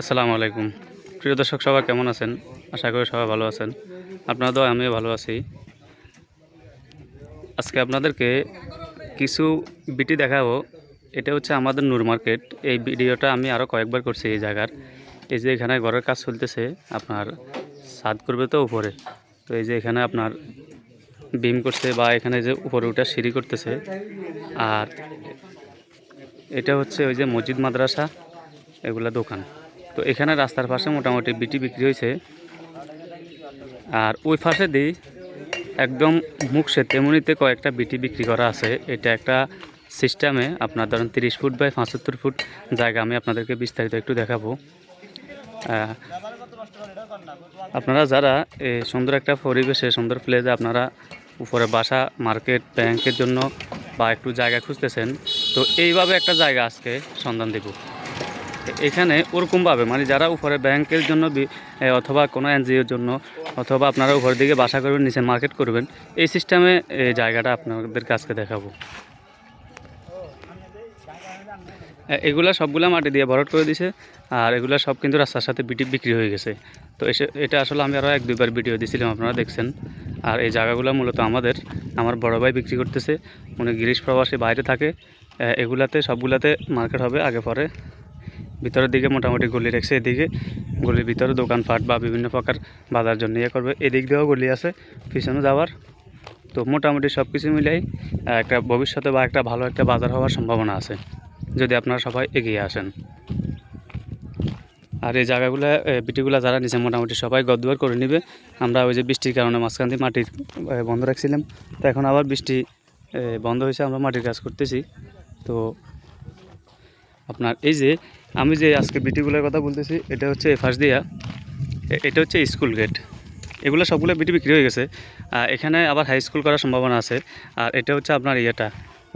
আসসালামু আলাইকুম। প্রিয় দর্শক, সবাই কেমন আছেন? আশা করি সবাই ভালো আছেন। আপনারা তো আমিও ভালো আছি। আজকে আপনাদেরকে কিছু বিটি দেখাবো। এটা হচ্ছে আমাদের নূর মার্কেট। এই ভিডিওটা আমি আরও কয়েকবার করছি এই জায়গার। এই যে এখানে ঘরের কাজ চলতেছে, আপনার সাদ করবে তো উপরে। তো এই যে এখানে আপনার বিম করছে বা এখানে যে উপরে উঠে সিঁড়ি করতেছে। আর এটা হচ্ছে ওই যে মসজিদ মাদ্রাসা, এগুলা দোকান। তো এখানে রাস্তার পাশে মোটামুটি বিটি বিক্রি হয়েছে। আর ওই পাশে দিই একদম মুখসে তেমনিতে কয়েকটা বিটি বিক্রি করা আছে। এটা একটা সিস্টেমে আপনার ধরেন তিরিশ ফুট বাই পঁচাত্তর ফুট জায়গা, আমি আপনাদেরকে বিস্তারিত একটু দেখাবো। আপনারা যারা সুন্দর একটা পরিবেশে, সুন্দর প্লেসে আপনারা উপরে বাসা মার্কেট ব্যাংকের জন্য বা একটু জায়গা খুঁজতেছেন, তো এইভাবে একটা জায়গা আজকে সন্ধান দেব। এখানে ওরকমভাবে মানে যারা উপরে ব্যাংকের জন্য অথবা কোনো এনজিওর জন্য, অথবা আপনারা উপরের দিকে বাসা করবেন, নিচে মার্কেট করবেন, এই সিস্টেমে এই জায়গাটা আপনাদের কাছকে দেখাবো। এগুলা সবগুলা মাটি দিয়ে ভরট করে দিছে, আর এগুলা সব কিন্তু রাস্তার সাথে বিটি বিক্রি হয়ে গেছে। তো এসে, এটা আসলে আমি আরও এক দুইবার ভিডিও দিয়েছিলাম আপনারা দেখছেন। আর এই জায়গাগুলো মূলত আমাদের, আমার বড় ভাই বিক্রি করতেছে, উনি গিরিশ প্রবাসী, বাইরে থাকে এগুলাতে, সবগুলাতে মার্কেট হবে, আগে পরে। ভিতরের দিকে মোটামুটি গলি রেখেছে, এদিকে গলির ভিতরে দোকানপাট বা বিভিন্ন প্রকার বাজার জন্য ইয়ে করবে। এদিক দিয়েও গলি আছে, পিছনে যাওয়ার। তো মোটামুটি সব কিছু মিলাই একটা ভবিষ্যতে বা একটা ভালো একটা বাজার হওয়ার সম্ভাবনা আছে, যদি আপনারা সবাই এগিয়ে আসেন। আর এই জায়গাগুলো বিটিগুলো যারা নিচে মোটামুটি সবাই গদুয়ার করে নেবে। আমরা ওই যে বৃষ্টির কারণে মাঝখান দিয়ে মাটি বন্ধ রাখছিলাম। তো এখন আবার বৃষ্টি বন্ধ হয়েছে, আমরা মাটির কাজ করতেছি। তো আপনার এই যে আমি যে আজকে বিটিগুলোর কথা বলতেছি, এটা হচ্ছে ফার্স্ট দিয়া। এটা হচ্ছে স্কুল গেট এগুলো সবগুলো বিটি বিক্রি হয়ে গেছে। এখানে আবার হাই স্কুল করার সম্ভাবনা আছে। আর এটা হচ্ছে আপনার ইয়েটা,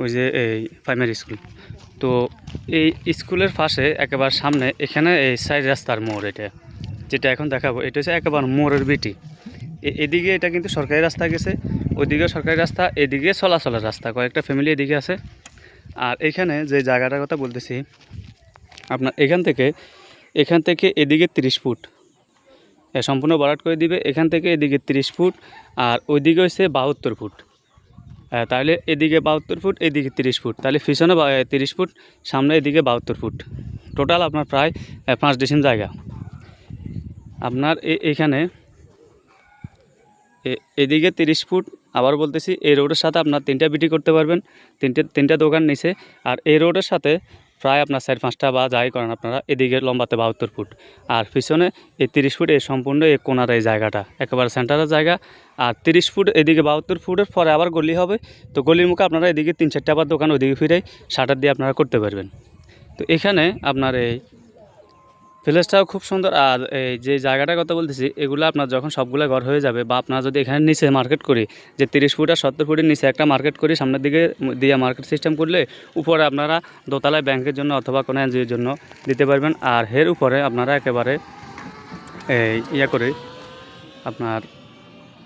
ওই যে এই প্রাইমারি স্কুল তো এই স্কুলের পাশে একেবারে সামনে, এখানে এই সাইড রাস্তার মোড় এটা, যেটা এখন দেখাবো। এটা হচ্ছে একেবারে মোড়ের বিটি। এদিকে এটা কিন্তু সরকারি রাস্তা গেছে, ওইদিকে সরকারি রাস্তা, এদিকে চলাচলের রাস্তা। কয়েকটা ফ্যামিলি এদিকে আছে। আর এখানে যে জায়গাটার কথা বলতেছি আপনার এখান থেকে এখান থেকে এদিকে তিরিশ ফুট। এ, সম্পূর্ণ বারাট করে দিবে, এখান থেকে এদিকে তিরিশ ফুট আর ওইদিকে হচ্ছে বাহাত্তর ফুট। তাহলে এদিকে বাহাত্তর ফুট, এদিকে তিরিশ ফুট। তাহলে পিছনে তিরিশ ফুট, সামনে এদিকে বাহাত্তর ফুট। টোটাল আপনার প্রায় পাঁচ ডিসিম জায়গা। আপনার এখানে এদিকে তিরিশ ফুট, আবার বলতেছি এই রোডের সাথে আপনার তিনটা বিটি করতে পারবেন। তিনটে, তিনটা দোকান নিচে আর এই রোডের সাথে প্রায় আপনার চার, পাঁচটা বা যাই করেন আপনারা, এদিকে লম্বাতে বাহাত্তর ফুট। আর পিছনে এই তিরিশ ফুট, এই সম্পূর্ণ এই কোনার এই জায়গাটা, একেবারে সেন্টারের জায়গা। আর তিরিশ ফুট, এদিকে বাহাত্তর ফুটের পরে আবার গলি হবে। তো গলির মুখে আপনারা এদিকে তিন, চারটা আবার দোকান ওইদিকে ফিরে শাটার দিয়ে আপনারা করতে পারবেন। তো এখানে আপনার এই প্লেসটাও খুব সুন্দর। আর এই যে জায়গাটার কথা বলতেছি, এগুলো আপনার যখন সবগুলো ঘর হয়ে যাবে বা আপনার যদি এখানে নিচে মার্কেট করি, যে তিরিশ ফুট আর সত্তর ফুটের নিচে একটা মার্কেট করি, সামনের দিকে দিয়ে মার্কেট সিস্টেম করলে উপরে আপনারা দোতলায় ব্যাংকের জন্য অথবা কোনো এনজিওর জন্য দিতে পারবেন। আর এর উপরে আপনারা একেবারে এই ইয়ে করে আপনার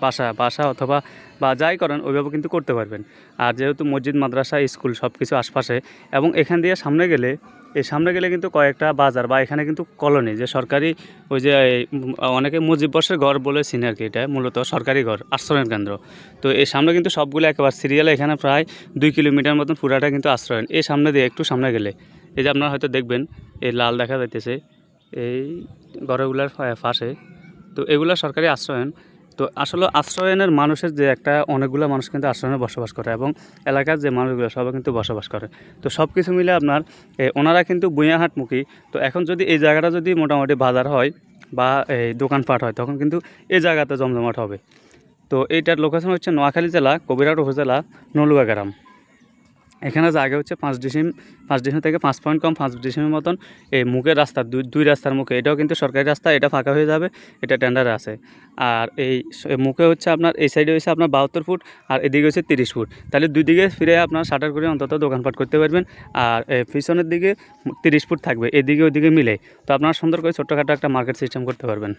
বাসা বাসা অথবা বা যাই করেন, ওইভাবে কিন্তু করতে পারবেন। আর যেহেতু মসজিদ, মাদ্রাসা, স্কুল সব কিছু আশপাশে এবং এখান দিয়ে সামনে গেলে এই সামনে গেলে কিন্তু কয়েকটা বাজার বা এখানে কিন্তু কলোনি, যে সরকারি ওই যে অনেকে মুজিব বর্ষের ঘর বলে আর কি এটা, মূলত সরকারি ঘর, আশ্রয়ন কেন্দ্র। তো এই সামনে কিন্তু সবগুলো একেবারে সিরিয়ালে এখানে প্রায় দুই কিলোমিটার মতন পুরাটা কিন্তু আশ্রয়ন। এই সামনে দিয়ে একটু সামনে গেলে, এই যে আপনারা হয়তো দেখবেন, এই লাল দেখা যাইতেছে, এই ঘরগুলোর পাশে, তো এগুলো সরকারি আশ্রয়ন। তো আসলে আশ্রয়নের মানুষের যে একটা অনেকগুলো মানুষ কিন্তু আশ্রয়নে বসবাস করে এবং এলাকার যে মানুষগুলো, সবাই কিন্তু বসবাস করে। তো সব কিছু মিলে আপনার ওনারা কিন্তু বুয়াহাটমুখী তো এখন যদি এই জায়গাটা যদি মোটামুটি বাজার হয় বা এই দোকানপাট হয়, তখন কিন্তু এই জায়গাতে জমজমাট হবে। তো এইটার লোকেশন হচ্ছে নোয়াখালী জেলা কবিরাট উপজেলা, নলুয়া গ্রাম। এখানে জায়গা হচ্ছে পাঁচ ডিসিম পাঁচ ডিসিম থেকে পাঁচ পয়েন্ট কম, পাঁচ ডিসিমের মতন এই মুখের রাস্তা, দুই দুই রাস্তার মুখে। এটাও কিন্তু সরকারি রাস্তা, এটা ফাঁকা হয়ে যাবে, এটা টেন্ডারে আছে। আর এই মুখে হচ্ছে আপনার, এই সাইডে হচ্ছে আপনার বাহাত্তর ফুট, আর এদিকে হচ্ছে তিরিশ ফুট। তাহলে দুই দিকে ফিরে আপনার শাটার করে অন্তত দোকানপাট করতে পারবেন, আর পিছনের দিকে তিরিশ ফুট থাকবে, এদিকে ওইদিকে মিলে। তো আপনারা সুন্দর করে ছোট্টখাটো একটা মার্কেট সিস্টেম করতে পারবেন।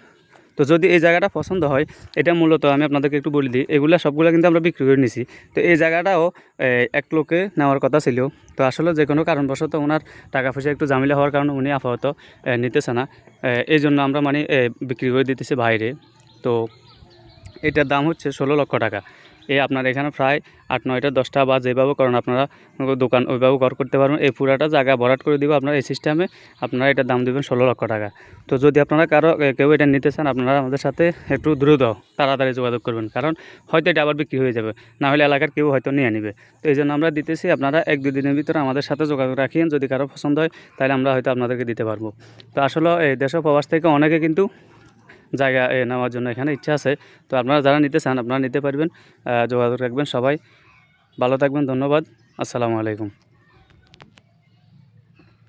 তো যদি এই জায়গাটা পছন্দ হয়, এটা মূলত আমি আপনাদেরকে একটু বলে দিই। এগুলা সবগুলো কিন্তু আমরা বিক্রি করে নিছি। তো এই জায়গাটাও এক লোকে নেওয়ার কথা ছিল। তো আসলে যে কোনো কারণবশত ওনার টাকা পয়সা একটু জামিলা হওয়ার কারণে উনি আপাতত নিতেছে না। এই জন্য আমরা মানে বিক্রি করে দিতেছি বাইরে। তো এটার দাম হচ্ছে ষোলো লক্ষ টাকা। এ আপনার এখানে প্রায় আট, নয়টা, দশটা বা যেভাবে করেন আপনারা দোকান ওইভাবে ঘর করতে পারবেন। এই পুরাটা জায়গা ভরাট করে দিব আপনার এই সিস্টেমে আপনারা এটার দাম দেবেন ষোলো লক্ষ টাকা। তো যদি আপনারা কারও কেউ এটা নিতে চান, আপনারা আমাদের সাথে একটু দ্রুত তাড়াতাড়ি যোগাযোগ করবেন। কারণ হয়তো এটা আবার বিক্রি হয়ে যাবে। না হলে এলাকার কেউ হয়তো নিয়ে নেবে। তো এই জন্য আমরা দিতেছি, আপনারা এক, দুই দিনের ভিতরে আমাদের সাথে যোগাযোগ রাখিয়েন। যদি কারও পছন্দ হয়, তাহলে আমরা হয়তো আপনাদেরকে দিতে পারব। তো আসলে এই দেশ প্রবাস থেকে অনেকে কিন্তু জায়গা নেওয়ার জন্য এখানে ইচ্ছা আছে। তো আপনারা যারা নিতে চান, আপনারা নিতে পারবেন। যোগাযোগ রাখবেন সবাই। ভালো থাকবেন, ধন্যবাদ। আসসালামু আলাইকুম।